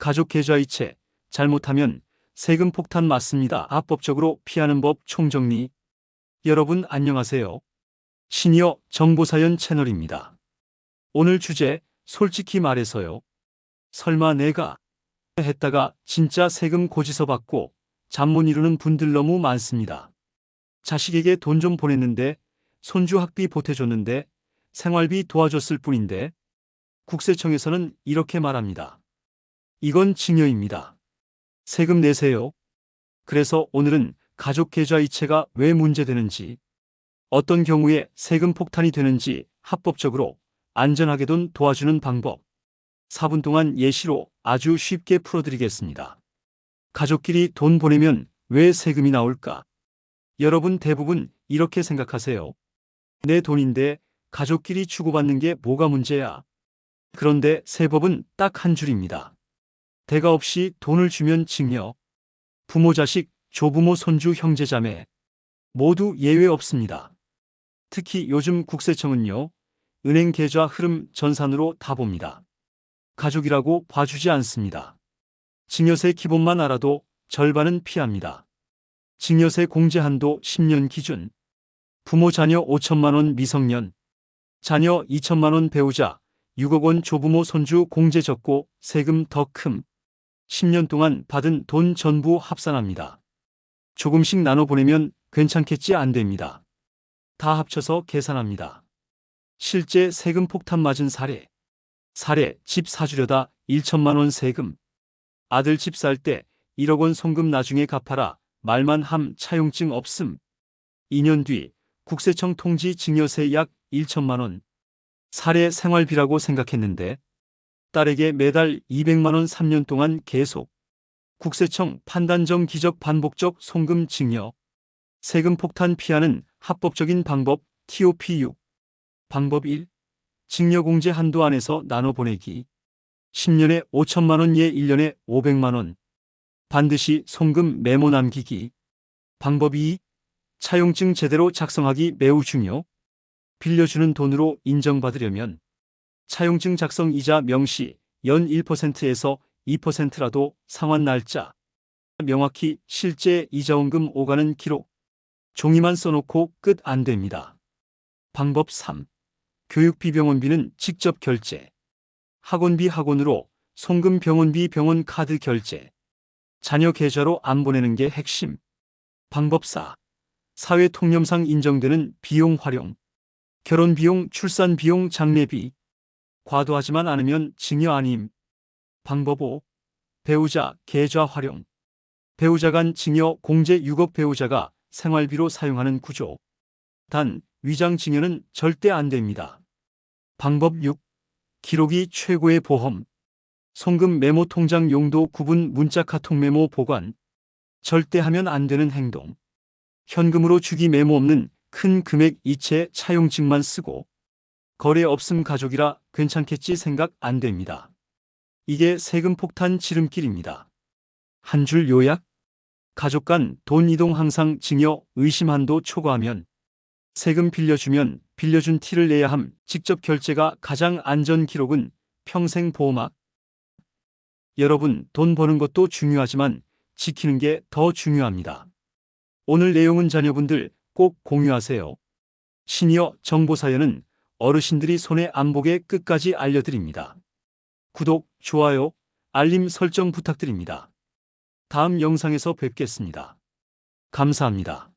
가족 계좌이체 잘못하면 세금 폭탄 맞습니다. 합법적으로 피하는 법 총정리. 여러분 안녕하세요. 시니어 정보사연 채널입니다. 오늘 주제 솔직히 말해서요. 설마 내가 했다가 진짜 세금 고지서 받고 잠 못 이루는 분들 너무 많습니다. 자식에게 돈 좀 보냈는데 손주 학비 보태줬는데 생활비 도와줬을 뿐인데 국세청에서는 이렇게 말합니다. 이건 징여입니다. 세금 내세요. 그래서 오늘은 가족 계좌 이체가 왜 문제되는지, 어떤 경우에 세금 폭탄이 되는지 합법적으로 안전하게 돈 도와주는 방법, 4분 동안 예시로 아주 쉽게 풀어드리겠습니다. 가족끼리 돈 보내면 왜 세금이 나올까? 여러분 대부분 이렇게 생각하세요. 내 돈인데 가족끼리 주고받는 게 뭐가 문제야? 그런데 세법은 딱 한 줄입니다. 대가 없이 돈을 주면 징여. 부모 자식, 조부모 손주 형제자매 모두 예외 없습니다. 특히 요즘 국세청은요. 은행 계좌 흐름 전산으로 다 봅니다. 가족이라고 봐주지 않습니다. 증여세 기본만 알아도 절반은 피합니다. 증여세 공제 한도 10년 기준. 부모 자녀 5천만 원 미성년. 자녀 2천만 원 배우자 6억 원 조부모 손주 공제 적고 세금 더 큼. 10년 동안 받은 돈 전부 합산합니다. 조금씩 나눠 보내면 괜찮겠지 안 됩니다. 다 합쳐서 계산합니다. 실제 세금 폭탄 맞은 사례. 사례 집 사주려다 1천만 원 세금. 아들 집 살 때 1억 원 송금 나중에 갚아라. 말만 함 차용증 없음. 2년 뒤 국세청 통지 증여세 약 1천만 원. 사례 생활비라고 생각했는데 딸에게 매달 200만 원 3년 동안 계속. 국세청 판단정 기적 반복적 송금 증여. 세금 폭탄 피하는 합법적인 방법 TOP6. 방법 1. 증여공제 한도 안에서 나눠 보내기. 10년에 5천만 원, 예 1년에 500만 원. 반드시 송금 메모 남기기. 방법 2. 차용증 제대로 작성하기 매우 중요. 빌려주는 돈으로 인정받으려면 차용증 작성 이자 명시 연 1%에서 2%라도 상환 날짜. 명확히 실제 이자원금 오가는 기록. 종이만 써놓고 끝 안 됩니다. 방법 3. 교육비 병원비는 직접 결제. 학원비 학원으로 송금 병원비 병원 카드 결제. 자녀 계좌로 안 보내는 게 핵심. 방법 4. 사회 통념상 인정되는 비용 활용. 결혼 비용, 출산 비용, 장례비 과도하지만 않으면 증여 아님. 방법 5. 배우자 계좌 활용. 배우자 간 증여 공제 6억 배우자가 생활비로 사용하는 구조. 단, 위장 증여는 절대 안 됩니다. 방법 6. 기록이 최고의 보험. 송금 메모 통장 용도 구분 문자 카톡 메모 보관. 절대 하면 안 되는 행동. 현금으로 주기 메모 없는 큰 금액 이체 차용증만 쓰고 거래 없음 가족이라 괜찮겠지 생각 안 됩니다. 이게 세금 폭탄 지름길입니다. 한 줄 요약? 가족 간 돈 이동 항상 증여 의심 한도 초과하면 세금 빌려주면 빌려준 티를 내야 함 직접 결제가 가장 안전 기록은 평생 보호막. 여러분 돈 버는 것도 중요하지만 지키는 게 더 중요합니다. 오늘 내용은 자녀분들 꼭 공유하세요. 시니어 정보사연은 어르신들이 손에 안 보게 끝까지 알려드립니다. 구독, 좋아요, 알림 설정 부탁드립니다. 다음 영상에서 뵙겠습니다. 감사합니다.